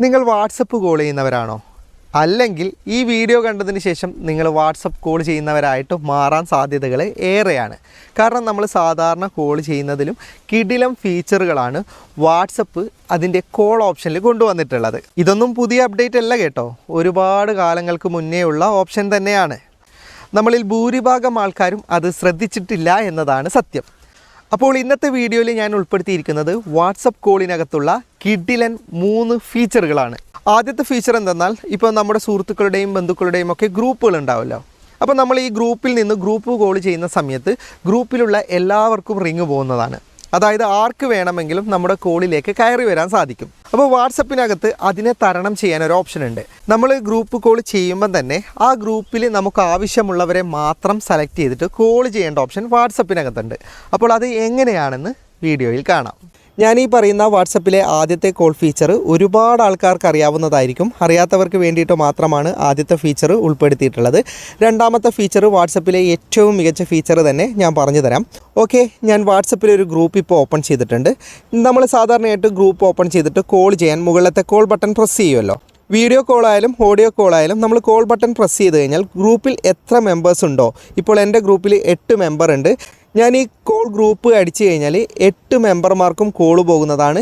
നിങ്ങൾ WhatsApp call ചെയ്യുന്നവരാണോ? അല്ലെങ്കിൽ ഈ വീഡിയോ കണ്ടതിന് ശേഷം നിങ്ങൾ വാട്സപ്പ് കോൾ ചെയ്യുന്നവരായിട്ട് മാറാൻ സാധ്യതകൾ ഏറെയാണ്. കാരണം നമ്മൾ സാധാരണ കോൾ ചെയ്യുന്നതിലും കിടിലം ഫീച്ചറുകളാണ് വാട്സപ്പ് അതിന്റെ കോൾ ഓപ്ഷനിൽ കൊണ്ടുവന്നിട്ടുള്ളത്. ഇതൊന്നും പുതിയ അപ്ഡേറ്റ് അല്ല കേട്ടോ. ഒരുപാട് കാലങ്ങൾക്ക് മുന്നേ ഉള്ള ഓപ്ഷൻ തന്നെയാണ്. നമ്മളിൽ ഭൂരിഭാഗം ആൾക്കാരും അത് ശ്രദ്ധിച്ചിട്ടില്ല എന്നതാണ് സത്യം. അപ്പോൾ ഇന്നത്തെ വീഡിയോയിൽ ഞാൻ ഉൾപ്പെടുത്തിയിരിക്കുന്നത് വാട്സപ്പ് കോളിനകത്തുള്ള കിഡിലൻ മൂന്ന് ഫീച്ചറുകളാണ്. ആദ്യത്തെ ഫീച്ചർ എന്തെന്നാൽ ഇപ്പോൾ നമ്മുടെ സുഹൃത്തുക്കളുടെയും ബന്ധുക്കളുടെയും ഒക്കെ ഗ്രൂപ്പുകൾ ഉണ്ടാവുമല്ലോ അപ്പോൾ നമ്മൾ ഈ ഗ്രൂപ്പിൽ നിന്ന് ഗ്രൂപ്പ് കോൾ ചെയ്യുന്ന സമയത്ത് ഗ്രൂപ്പിലുള്ള എല്ലാവർക്കും റിങ് പോകുന്നതാണ്. അതായത് ആർക്ക് വേണമെങ്കിലും നമ്മുടെ കോളിലേക്ക് കയറി വരാൻ സാധിക്കും. അപ്പോൾ വാട്സപ്പിനകത്ത് അതിനെ തരണം ചെയ്യാൻ ഒരു ഓപ്ഷൻ ഉണ്ട്. നമ്മൾ ഗ്രൂപ്പ് കോൾ ചെയ്യുമ്പോൾ തന്നെ ആ ഗ്രൂപ്പിൽ നമുക്ക് ആവശ്യമുള്ളവരെ മാത്രം സെലക്ട് ചെയ്തിട്ട് കോൾ ചെയ്യേണ്ട ഓപ്ഷൻ വാട്സപ്പിനകത്തുണ്ട്. അപ്പോൾ അത് എങ്ങനെയാണെന്ന് വീഡിയോയിൽ കാണാം. ഞാൻ ഈ പറയുന്ന വാട്സപ്പിലെ ആദ്യത്തെ കോൾ ഫീച്ചർ ഒരുപാട് ആൾക്കാർക്ക് അറിയാവുന്നതായിരിക്കും. അറിയാത്തവർക്ക് വേണ്ടിയിട്ട് മാത്രമാണ് ആദ്യത്തെ ഫീച്ചർ ഉൾപ്പെടുത്തിയിട്ടുള്ളത്. രണ്ടാമത്തെ ഫീച്ചർ വാട്സപ്പിലെ ഏറ്റവും മികച്ച ഫീച്ചർ തന്നെ ഞാൻ പറഞ്ഞു തരാം. ഓക്കെ ഞാൻ വാട്സപ്പിൽ ഒരു ഗ്രൂപ്പ് ഇപ്പോൾ ഓപ്പൺ ചെയ്തിട്ടുണ്ട്. നമ്മൾ സാധാരണയായിട്ട് ഗ്രൂപ്പ് ഓപ്പൺ ചെയ്തിട്ട് കോൾ ചെയ്യാൻ മുകളിലത്തെ കോൾ ബട്ടൺ പ്രസ് ചെയ്യുമല്ലോ. വീഡിയോ കോൾ ആയാലും ഓഡിയോ കോൾ ആയാലും നമ്മൾ കോൾ ബട്ടൺ പ്രസ് ചെയ്ത് കഴിഞ്ഞാൽ ഗ്രൂപ്പിൽ എത്ര മെമ്പേഴ്സ് ഉണ്ടോ? ഇപ്പോൾ എന്റെ ഗ്രൂപ്പിൽ എട്ട് മെമ്പർ ഉണ്ട്. ഞാൻ ഈ കോൾ ഗ്രൂപ്പ് അടിച്ചു കഴിഞ്ഞാൽ എട്ട് മെമ്പർമാർക്കും കോൾ പോകുന്നതാണ്.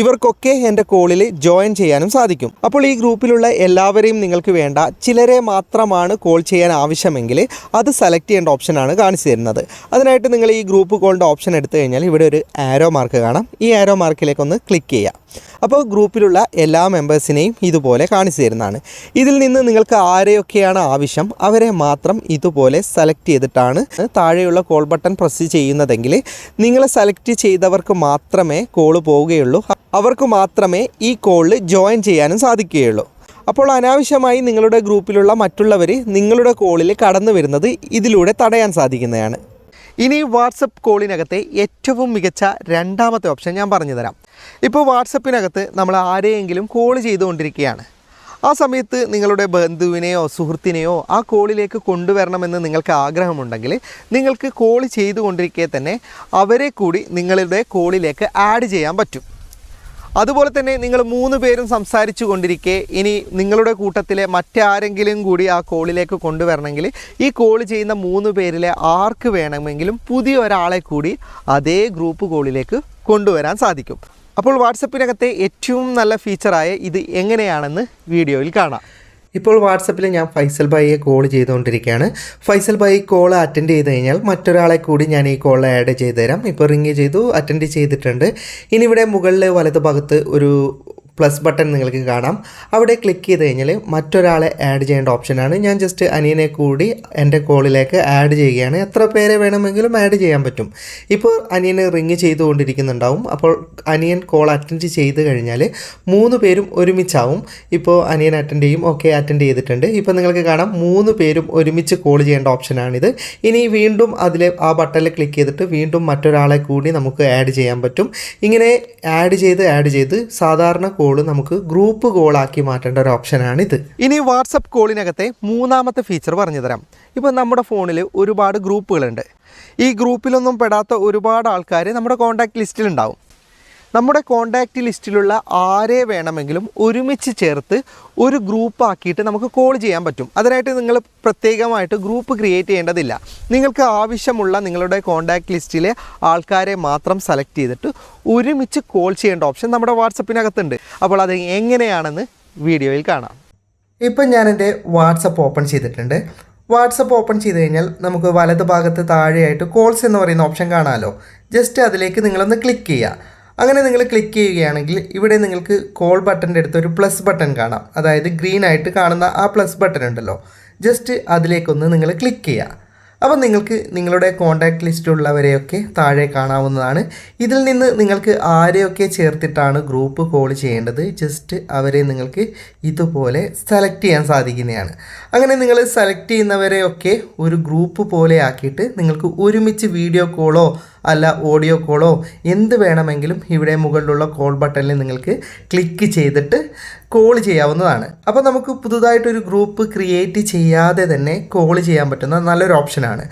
ഇവർക്കൊക്കെ എന്റെ കോളിൽ ജോയിൻ ചെയ്യാനും സാധിക്കും. അപ്പോൾ ഈ ഗ്രൂപ്പിലുള്ള എല്ലാവരെയും നിങ്ങൾക്ക് വേണ്ട ചിലരെ മാത്രമാണ് കോൾ ചെയ്യാൻ ആവശ്യമെങ്കിൽ അത് സെലക്ട് ചെയ്യേണ്ട ഓപ്ഷനാണ് കാണിച്ചു തരുന്നത്. അതിനായിട്ട് നിങ്ങൾ ഈ ഗ്രൂപ്പ് കോളിന്റെ ഓപ്ഷൻ എടുത്തു കഴിഞ്ഞാൽ ഇവിടെ ഒരു ആരോ മാർക്ക് കാണാം. ഈ ആരോ മാർക്കിലേക്ക് ഒന്ന് ക്ലിക്ക് ചെയ്യാം. അപ്പോൾ ഗ്രൂപ്പിലുള്ള എല്ലാ മെമ്പേഴ്സിനെയും ഇതുപോലെ കാണിച്ചു തരുന്നതാണ്. ഇതിൽ നിന്ന് നിങ്ങൾക്ക് ആരെയൊക്കെയാണ് ആവശ്യം അവരെ മാത്രം ഇതുപോലെ സെലക്ട് ചെയ്തിട്ടാണ് താഴെയുള്ള കോൾ ബട്ടൺ പ്രസ് ചെയ്യുന്നതെങ്കിൽ നിങ്ങളെ സെലക്ട് ചെയ്തവർക്ക് മാത്രമേ കോൾ പോവുകയുള്ളൂ. അവർക്ക് മാത്രമേ ഈ കോളിൽ ജോയിൻ ചെയ്യാനും സാധിക്കുകയുള്ളൂ. അപ്പോൾ അനാവശ്യമായി നിങ്ങളുടെ ഗ്രൂപ്പിലുള്ള മറ്റുള്ളവർ നിങ്ങളുടെ കോളിൽ കടന്നു വരുന്നത് ഇതിലൂടെ തടയാൻ സാധിക്കുന്നതാണ്. ഇനി വാട്സപ്പ് കോളിനകത്തെ ഏറ്റവും മികച്ച രണ്ടാമത്തെ ഓപ്ഷൻ ഞാൻ പറഞ്ഞു തരാം. ഇപ്പോൾ വാട്സപ്പിനകത്ത് നമ്മൾ ആരെയെങ്കിലും കോൾ ചെയ്തുകൊണ്ടിരിക്കുകയാണ്. ആ സമയത്ത് നിങ്ങളുടെ ബന്ധുവിനെയോ സുഹൃത്തിനെയോ ആ കോളിലേക്ക് കൊണ്ടുവരണമെന്ന് നിങ്ങൾക്ക് ആഗ്രഹമുണ്ടെങ്കിൽ നിങ്ങൾക്ക് കോൾ ചെയ്തുകൊണ്ടിരിക്കെ തന്നെ അവരെ കൂടി നിങ്ങളുടെ കോളിലേക്ക് ആഡ് ചെയ്യാൻ പറ്റും. അതുപോലെ തന്നെ നിങ്ങൾ മൂന്ന് പേരും സംസാരിച്ചു കൊണ്ടിരിക്കെ. ഇനി നിങ്ങളുടെ കൂട്ടത്തിലെ മറ്റാരെങ്കിലും കൂടി ആ കോളിലേക്ക് കൊണ്ടുവരണമെങ്കിൽ ഈ കോൾ ചെയ്യുന്ന മൂന്ന് പേരിലെ ആർക്ക് വേണമെങ്കിലും പുതിയ ഒരാളെ കൂടി അതേ ഗ്രൂപ്പ് കോളിലേക്ക് കൊണ്ടുവരാൻ സാധിക്കും. അപ്പോൾ വാട്സപ്പിനകത്തെ ഏറ്റവും നല്ല ഫീച്ചറായ ഇത് എങ്ങനെയാണെന്ന് വീഡിയോയിൽ കാണാം. ഇപ്പോൾ വാട്സപ്പിൽ ഞാൻ ഫൈസൽ ഭായിയെ കോൾ ചെയ്തുകൊണ്ടിരിക്കുകയാണ്. ഫൈസൽ ഭായി കോൾ അറ്റൻഡ് ചെയ്ത് കഴിഞ്ഞാൽ മറ്റൊരാളെ കൂടി ഞാൻ ഈ കോൾ ആഡ് ചെയ്ത് തരാം ഇപ്പോൾ റിങ് ചെയ്തു അറ്റൻഡ് ചെയ്തിട്ടുണ്ട്. ഇനി ഇവിടെ മുകളിൽ വലത് ഭാഗത്ത് ഒരു പ്ലസ് ബട്ടൺ നിങ്ങൾക്ക് കാണാം. അവിടെ ക്ലിക്ക് ചെയ്ത് കഴിഞ്ഞാൽ മറ്റൊരാളെ ആഡ് ചെയ്യേണ്ട ഓപ്ഷനാണ് ഞാൻ ജസ്റ്റ് അനിയനെ കൂടി എന്റെ കോളിലേക്ക് ആഡ് ചെയ്യുകയാണ്. എത്ര പേരെ വേണമെങ്കിലും ആഡ് ചെയ്യാൻ പറ്റും. ഇപ്പോൾ അനിയന് റിങ് ചെയ്തുകൊണ്ടിരിക്കുന്നുണ്ടാവും. അപ്പോൾ അനിയൻ കോൾ അറ്റൻഡ് ചെയ്ത് കഴിഞ്ഞാൽ മൂന്ന് പേരും ഒരുമിച്ചാവും. ഇപ്പോൾ അനിയൻ അറ്റൻഡ് ചെയ്യും. ഓക്കെ അറ്റൻഡ് ചെയ്തിട്ടുണ്ട്. ഇപ്പോൾ നിങ്ങൾക്ക് കാണാം മൂന്ന് പേരും ഒരുമിച്ച് കോൾ ചെയ്യേണ്ട ഓപ്ഷനാണിത് ഇനി വീണ്ടും അതിൽ ആ ബട്ടണിൽ ക്ലിക്ക് ചെയ്തിട്ട് വീണ്ടും മറ്റൊരാളെ കൂടി നമുക്ക് ആഡ് ചെയ്യാൻ പറ്റും. ഇങ്ങനെ ആഡ് ചെയ്ത് ആഡ് ചെയ്ത് സാധാരണ കോൾ നമുക്ക് ഗ്രൂപ്പ് കോളാക്കി മാറ്റേണ്ട ഒരു ഓപ്ഷനാണിത് ഇനി വാട്സപ്പ് കോളിനകത്തെ മൂന്നാമത്തെ ഫീച്ചർ പറഞ്ഞു തരാം ഇപ്പോൾ നമ്മുടെ ഫോണിൽ ഒരുപാട് ഗ്രൂപ്പുകളുണ്ട് ഈ ഗ്രൂപ്പിലൊന്നും പെടാത്ത ഒരുപാട് ആൾക്കാർ നമ്മുടെ കോൺടാക്ട് ലിസ്റ്റിലുണ്ടാവും നമ്മുടെ കോണ്ടാക്റ്റ് ലിസ്റ്റിലുള്ള ആരെ വേണമെങ്കിലും ഒരുമിച്ച് ചേർത്ത് ഒരു ഗ്രൂപ്പ് ആക്കിയിട്ട് നമുക്ക് കോൾ ചെയ്യാൻ പറ്റും. അതിനായിട്ട് നിങ്ങൾ പ്രത്യേകമായിട്ട് ഗ്രൂപ്പ് ക്രിയേറ്റ് ചെയ്യേണ്ടതില്ല. നിങ്ങൾക്ക് ആവശ്യമുള്ള നിങ്ങളുടെ കോണ്ടാക്റ്റ് ലിസ്റ്റിലെ ആൾക്കാരെ മാത്രം സെലക്ട് ചെയ്തിട്ട് ഒരുമിച്ച് കോൾ ചെയ്യേണ്ട ഓപ്ഷൻ നമ്മുടെ വാട്സപ്പിനകത്തുണ്ട്. അപ്പോൾ അത് എങ്ങനെയാണെന്ന് വീഡിയോയിൽ കാണാം. ഇപ്പം ഞാൻ എന്റെ വാട്സപ്പ് ഓപ്പൺ ചെയ്തിട്ടുണ്ട്. വാട്സപ്പ് ഓപ്പൺ ചെയ്ത് കഴിഞ്ഞാൽ നമുക്ക് വലത് ഭാഗത്ത് താഴെയായിട്ട് കോൾസ് എന്ന് പറയുന്ന ഓപ്ഷൻ കാണാമല്ലോ ജസ്റ്റ് അതിലേക്ക് നിങ്ങളൊന്ന് ക്ലിക്ക് ചെയ്യുക. അങ്ങനെ നിങ്ങൾ ക്ലിക്ക് ചെയ്യുകയാണെങ്കിൽ ഇവിടെ നിങ്ങൾക്ക് കോൾ ബട്ടന്റെ അടുത്ത് ഒരു പ്ലസ് ബട്ടൺ കാണാം. അതായത് ഗ്രീൻ ആയിട്ട് കാണുന്ന ആ പ്ലസ് ബട്ടൺ ഉണ്ടല്ലോ. ജസ്റ്റ് അതിലേക്കൊന്ന് നിങ്ങൾ ക്ലിക്ക് ചെയ്യുക. അപ്പോൾ നിങ്ങൾക്ക് നിങ്ങളുടെ കോൺടാക്റ്റ് ലിസ്റ്റിലുള്ളവരെയൊക്കെ താഴെ കാണാവുന്നതാണ്. ഇതിൽ നിന്ന് നിങ്ങൾക്ക് ആരെയൊക്കെ ചേർത്തിട്ടാണ് ഗ്രൂപ്പ് കോൾ ചെയ്യേണ്ടത്? ജസ്റ്റ് അവരെ നിങ്ങൾക്ക് ഇതുപോലെ സെലക്ട് ചെയ്യാൻ സാധിക്കുന്നതാണ്. അങ്ങനെ നിങ്ങൾ സെലക്ട് ചെയ്യുന്നവരെയൊക്കെ ഒരു ഗ്രൂപ്പ് പോലെ ആക്കിയിട്ട് നിങ്ങൾക്ക് ഒരുമിച്ച് വീഡിയോ കോളോ അല്ല ഓഡിയോ കോളോ എന്ത് വേണമെങ്കിലും ഇവിടെ മുകളിലുള്ള കോൾ ബട്ടണിൽ നിങ്ങൾക്ക് ക്ലിക്ക് ചെയ്തിട്ട് കോൾ ചെയ്യാവുന്നതാണ്. അപ്പോൾ നമുക്ക് പുതുതായിട്ടൊരു ഗ്രൂപ്പ് ക്രിയേറ്റ് ചെയ്യാതെ തന്നെ കോൾ ചെയ്യാൻ പറ്റുന്ന നല്ലൊരു ഓപ്ഷനാണ്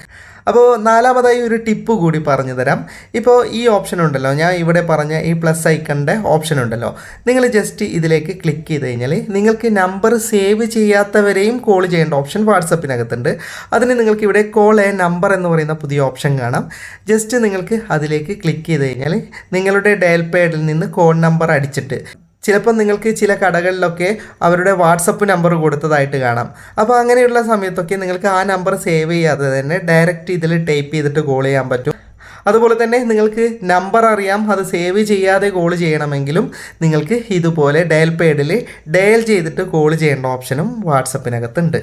അപ്പോൾ നാലാമതായി ഒരു ടിപ്പ് കൂടി പറഞ്ഞു തരാം. ഇപ്പോൾ ഈ ഓപ്ഷൻ ഉണ്ടല്ലോ ഞാൻ ഇവിടെ പറഞ്ഞ ഈ പ്ലസ് ഐക്കണിന്റെ ഓപ്ഷൻ ഉണ്ടല്ലോ. നിങ്ങൾ ജസ്റ്റ് ഇതിലേക്ക് ക്ലിക്ക് ചെയ്ത് കഴിഞ്ഞാൽ നിങ്ങൾക്ക് നമ്പർ സേവ് ചെയ്യാത്തവരെയും കോൾ ചെയ്യേണ്ട ഓപ്ഷൻ വാട്സപ്പിനകത്തുണ്ട് അതിന് നിങ്ങൾക്ക് ഇവിടെ കോൾ എ നമ്പർ എന്ന് പറയുന്ന പുതിയ ഓപ്ഷൻ കാണാം. ജസ്റ്റ് നിങ്ങൾക്ക് അതിലേക്ക് ക്ലിക്ക് ചെയ്ത് കഴിഞ്ഞാൽ നിങ്ങളുടെ ഡയൽ പേഡിൽ നിന്ന് കോൾ നമ്പർ അടിച്ചിട്ട് ചിലപ്പോൾ നിങ്ങൾക്ക് ചില കടകളിലൊക്കെ അവരുടെ വാട്സപ്പ് നമ്പർ കൊടുത്തതായിട്ട് കാണാം. അപ്പോൾ അങ്ങനെയുള്ള സമയത്തൊക്കെ നിങ്ങൾക്ക് ആ നമ്പർ സേവ് ചെയ്യാതെ തന്നെ ഡയറക്റ്റ് ഇതിൽ ടൈപ്പ് ചെയ്തിട്ട് കോൾ ചെയ്യാൻ പറ്റും. അതുപോലെ തന്നെ നിങ്ങൾക്ക് നമ്പർ അറിയാം അത് സേവ് ചെയ്യാതെ കോൾ ചെയ്യണമെങ്കിലും നിങ്ങൾക്ക് ഇതുപോലെ ഡയൽ പേഡിൽ ഡയൽ ചെയ്തിട്ട് കോൾ ചെയ്യേണ്ട ഓപ്ഷനും വാട്സപ്പിനകത്തുണ്ട്.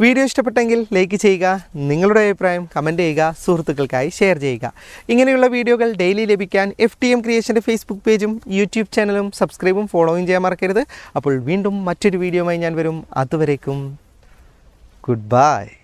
വീഡിയോ ഇഷ്ടപ്പെട്ടെങ്കിൽ ലൈക്ക് ചെയ്യുക നിങ്ങളുടെ അഭിപ്രായം കമന്റ് ചെയ്യുക സുഹൃത്തുക്കൾക്കായി ഷെയർ ചെയ്യുക. ഇങ്ങനെയുള്ള വീഡിയോകൾ ഡെയിലി ലഭിക്കാൻ എഫ് ടി എം ക്രിയേഷന്റെ ഫേസ്ബുക്ക് പേജും യൂട്യൂബ് ചാനലും സബ്സ്ക്രൈബും ഫോളോയും ചെയ്യാൻ മറക്കരുത്. അപ്പോൾ വീണ്ടും മറ്റൊരു വീഡിയോയുമായി ഞാൻ വരും. അതുവരേക്കും ഗുഡ് ബൈ